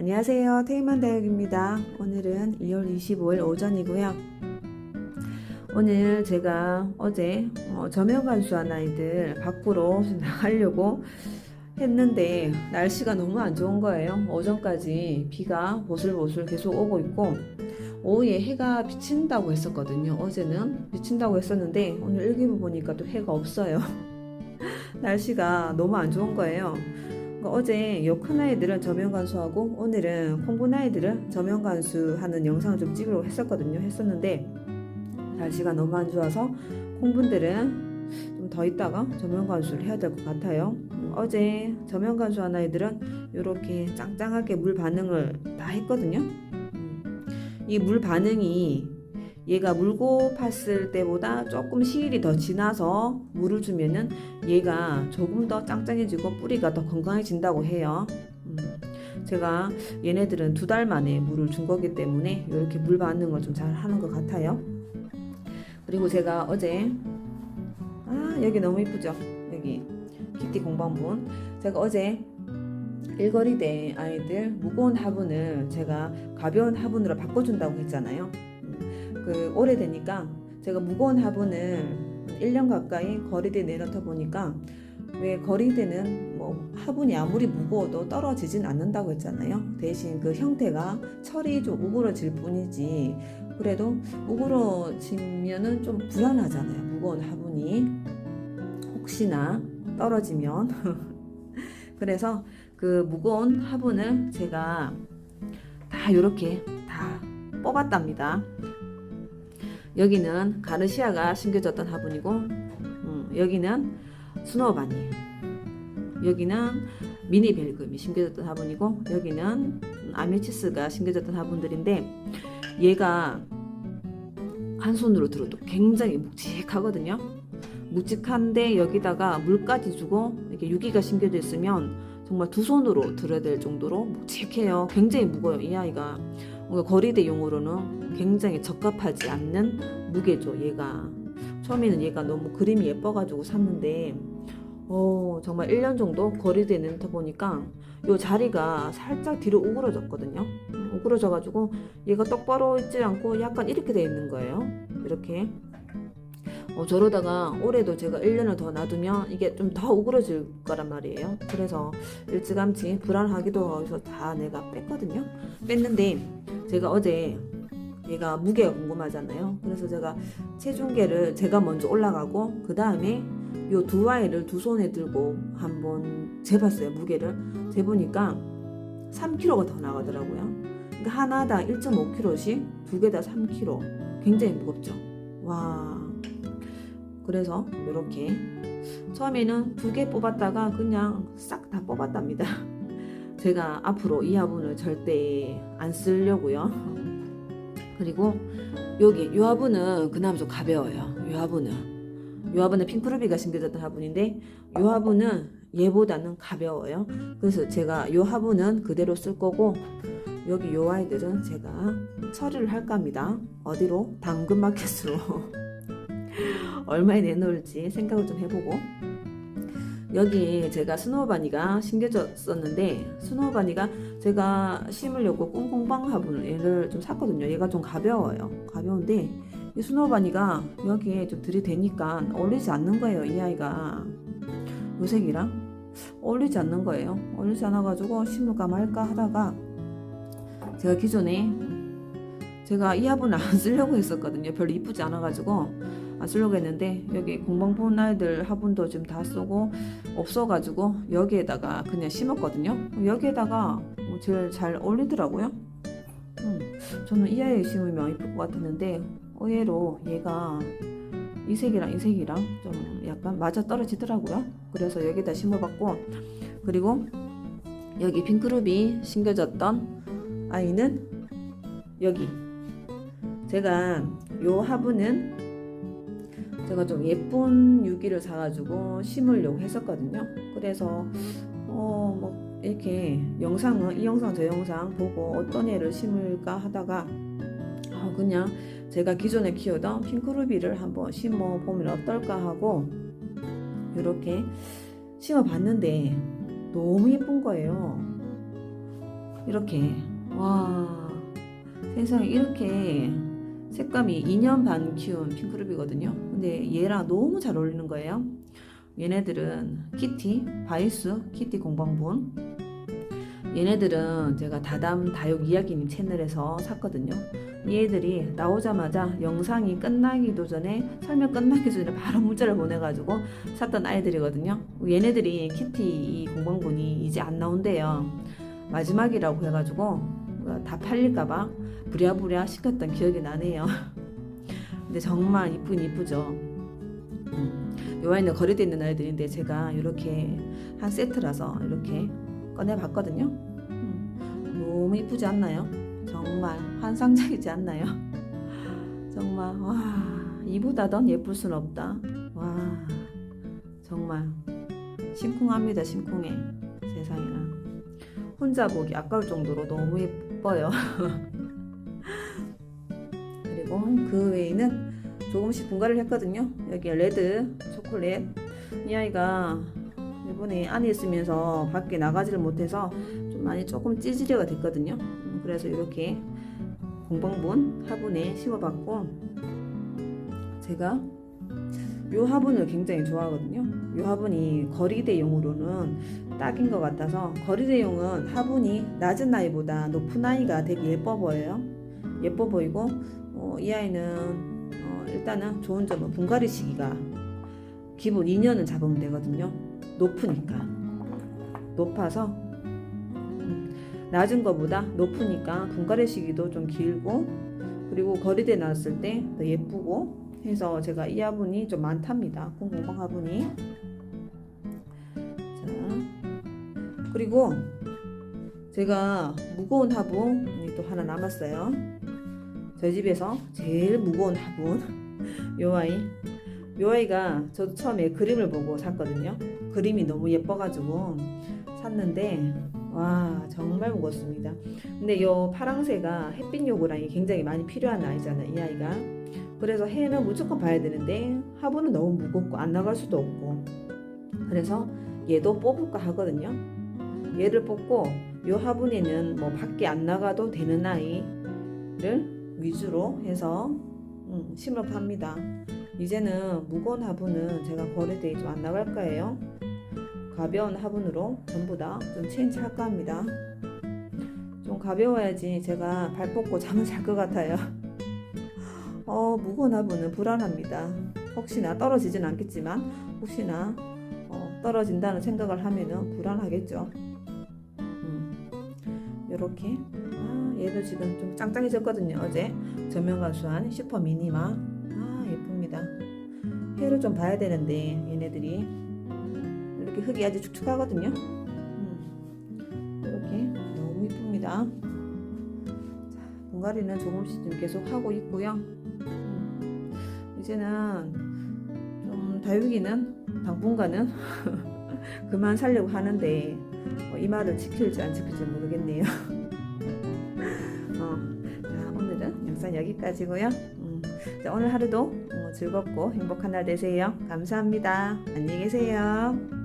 안녕하세요. 테이만 다육입니다. 오늘은 2월 25일 오전이고요. 오늘 제가 어제 어, 저명 간수한 아이들 밖으로 나가려고 했는데 날씨가 너무 안 좋은 거예요. 오전까지 비가 보슬보슬 계속 오고 있고 오후에 해가 비친다고 했었거든요. 어제는 비친다고 했었는데 오늘 일기부 보니까 또 해가 없어요. 날씨가 너무 안 좋은 거예요. 그러니까 어제 요 큰 아이들은 저명 간수하고 오늘은 콩분 아이들은 저명 간수하는 영상을 좀 찍으려고 했었거든요. 했었는데 날씨가 너무 안 좋아서 콩분들은 좀 더 있다가 저명 간수를 해야 될 것 같아요. 음, 어제 저명 간수한 아이들은 이렇게 짱짱하게 물 반응을 다 했거든요. 음, 이물 반응이 얘가 물고 팠을 때보다 조금 시일이 더 지나서 물을 주면은 얘가 조금 더 짱짱해지고 뿌리가 더 건강해진다고 해요. 음, 제가 얘네들은 두 달 만에 물을 준 거기 때문에 이렇게 물 반응을 좀잘 하는 것 같아요. 그리고 제가 어제 아 여기 너무 이쁘죠? 여기 키티 공방분 제가 어제 일거리대 아이들 무거운 화분을 제가 가벼운 화분으로 바꿔준다고 했잖아요. 음, 그 오래되니까 제가 무거운 화분을 1년 가까이 거리대에 내놓다 보니까 왜 거리대는 뭐 화분이 아무리 무거워도 떨어지진 않는다고 했잖아요. 대신 그 형태가 철이 좀 우그러질 뿐이지 그래도 우그러지면은 좀 불안하잖아요. 무거운 화분이 혹시나 떨어지면 그래서 그 무거운 화분을 제가 다 이렇게 다 뽑았답니다. 여기는 가르시아가 심겨졌던 화분이고 음, 여기는 스노우반이에요. 여기는 미니 벨금이 심겨졌던 화분이고 여기는 아메치스가 심겨졌던 화분들인데 얘가 한 손으로 들어도 굉장히 묵직하거든요. 묵직한데 여기다가 물까지 주고 이렇게 유기가 심겨져 있으면 정말 두 손으로 들어야 될 정도로 묵직해요. 굉장히 무거워요. 이 아이가 뭔가 거리대 용으로는 굉장히 적합하지 않는 무게죠. 얘가 처음에는 얘가 너무 그림이 예뻐가지고 샀는데 어, 정말 1년 정도 거리대는 타 보니까 요 자리가 살짝 뒤로 우그러졌거든요. 음, 우그러져가지고 얘가 똑바로 있지 않고 약간 이렇게 돼 있는 거예요. 이렇게. 어, 저러다가 올해도 제가 1년을 더 놔두면 이게 좀 더 우그러질 거란 말이에요. 그래서 일찌감치 불안하기도 해서 다 내가 뺐거든요. 뺐는데 제가 어제 얘가 무게가 궁금하잖아요. 그래서 제가 체중계를 제가 먼저 올라가고 그 다음에 요 두 아이를 두 손에 들고 한번 재봤어요 무게를 재보니까 3kg가 더 나가더라고요. 그러니까 하나당 1.5kg씩 두 개 다 3kg. 굉장히 무겁죠. 와. 그래서 이렇게 처음에는 두 개 뽑았다가 그냥 싹 다 뽑았답니다. 제가 앞으로 이 화분을 절대 안 쓰려고요. 그리고 여기 이 화분은 그나마 좀 가벼워요. 이 화분은 이 화분은 핑크루비가 심겨졌던 화분인데 이 화분은 얘보다는 가벼워요. 그래서 제가 이 화분은 그대로 쓸 거고 여기 이 아이들은 제가 처리를 할까 합니다. 어디로? 당근마켓으로 얼마에 내놓을지 생각을 좀 해보고 여기 제가 스노우바니가 심겨졌었는데 스노우바니가 제가 심으려고 꽁꽁방 화분을 얘를 좀 샀거든요. 얘가 좀 가벼워요. 가벼운데 이 스노우바니가 여기에 좀 들이대니까 어울리지 않는 거예요. 이 아이가 요 색이랑 어울리지 않는 거예요. 어울리지 않아가지고 심을까 말까 하다가 제가 기존에 제가 이 화분을 안 쓰려고 했었거든요. 별로 이쁘지 않아가지고 안 쓰려고 했는데 여기 공방폰 아이들 화분도 지금 다 쓰고 없어가지고 여기에다가 그냥 심었거든요. 여기에다가 뭐 제일 잘 어울리더라고요. 음, 저는 이 아이 심으면 이쁠 것 같았는데 의외로 얘가 이 색이랑 이 색이랑 좀 약간 맞아 떨어지더라고요. 그래서 여기다 심어봤고 그리고 여기 핑크룹이 심겨졌던 아이는 여기 제가 요 화분은 제가 좀 예쁜 유기를 사가지고 심으려고 했었거든요. 그래서 어 뭐 이렇게 영상은 이 영상 저 영상 보고 어떤 애를 심을까 하다가 아 그냥 제가 기존에 키우던 핑크루비를 한번 심어 보면 어떨까 하고 이렇게 심어 봤는데 너무 예쁜 거예요. 이렇게 와 세상에 이렇게 색감이 2년 반 키운 핑크루비거든요. 근데 얘랑 너무 잘 어울리는 거예요. 얘네들은 키티, 바이스, 키티 공방분. 얘네들은 제가 다담 다육 이야기님 채널에서 샀거든요. 얘들이 나오자마자 영상이 끝나기도 전에 설명 끝나기 전에 바로 문자를 보내가지고 샀던 아이들이거든요. 얘네들이 키티 이 공방분이 이제 안 나온대요. 마지막이라고 해가지고 다 팔릴까봐 부랴부랴 시켰던 기억이 나네요. 근데 정말 이쁘긴 이쁘죠. 음, 요 아이는 거리돼 있는 아이들인데 제가 이렇게 한 세트라서 이렇게 꺼내봤거든요. 음, 너무 이쁘지 않나요? 정말 환상적이지 않나요? 정말 와 이보다 더 예쁠 순 없다. 와 정말 심쿵합니다 심쿵해 세상에나 혼자 보기 아까울 정도로 너무 예뻐요. 그리고 그 외에는 조금씩 분갈이를 했거든요. 여기 레드 초콜릿 이 아이가 이번에 안에 있으면서 밖에 나가지를 못해서 좀 많이 조금 찌질이가 됐거든요. 음, 그래서 이렇게 공방분 화분에 심어봤고 제가 요 화분을 굉장히 좋아하거든요. 요 화분이 거리대용으로는 딱인 것 같아서 거리 대용은 화분이 낮은 나이보다 높은 나이가 되게 예뻐 보여요. 예뻐 보이고 어, 이 아이는 어, 일단은 좋은 점은 분갈이 시기가 기본 2년은 잡으면 되거든요. 높으니까 높아서 음, 낮은 것보다 높으니까 분갈이 시기도 좀 길고 그리고 거리대 놨을 때 더 예쁘고 해서 제가 이 화분이 좀 많답니다. 공공방 화분이 그리고 제가 무거운 화분이 또 하나 남았어요. 저희 집에서 제일 무거운 화분 요 아이 요 아이가 저도 처음에 그림을 보고 샀거든요. 그림이 너무 예뻐가지고 샀는데 와 정말 무겁습니다. 근데 요 파랑새가 햇빛 요구량이 굉장히 많이 필요한 아이잖아요. 이 아이가 그래서 해는 무조건 봐야 되는데 화분은 너무 무겁고 안 나갈 수도 없고 그래서 얘도 뽑을까 하거든요. 얘를 뽑고 요 화분에는 뭐 밖에 안 나가도 되는 아이를 위주로 해서 음, 심을까 합니다. 이제는 무거운 화분은 제가 거래대에 좀 안 나갈 거예요. 가벼운 화분으로 전부 다 좀 체인지 할까 합니다. 좀 가벼워야지 제가 발 뻗고 잠을 잘 것 같아요. 어, 무거운 화분은 불안합니다. 혹시나 떨어지진 않겠지만 혹시나 어, 떨어진다는 생각을 하면은 불안하겠죠. 음, 이렇게 아, 얘도 지금 좀 짱짱해졌거든요. 어제 전면 감수한 슈퍼 미니마 아 예쁩니다. 해를 좀 봐야 되는데 얘네들이 이렇게 흙이 아주 축축하거든요. 음, 이렇게 너무 이쁩니다. 자, 분갈이는 조금씩 좀 계속 하고 있고요. 음, 이제는 좀 다육이는 당분간은 그만 살려고 하는데 어, 이 말을 지킬지 안 지킬지 모르겠네요. 어, 자, 오늘은 영상 여기까지고요. 음, 자, 오늘 하루도 어, 즐겁고 행복한 날 되세요. 감사합니다. 안녕히 계세요.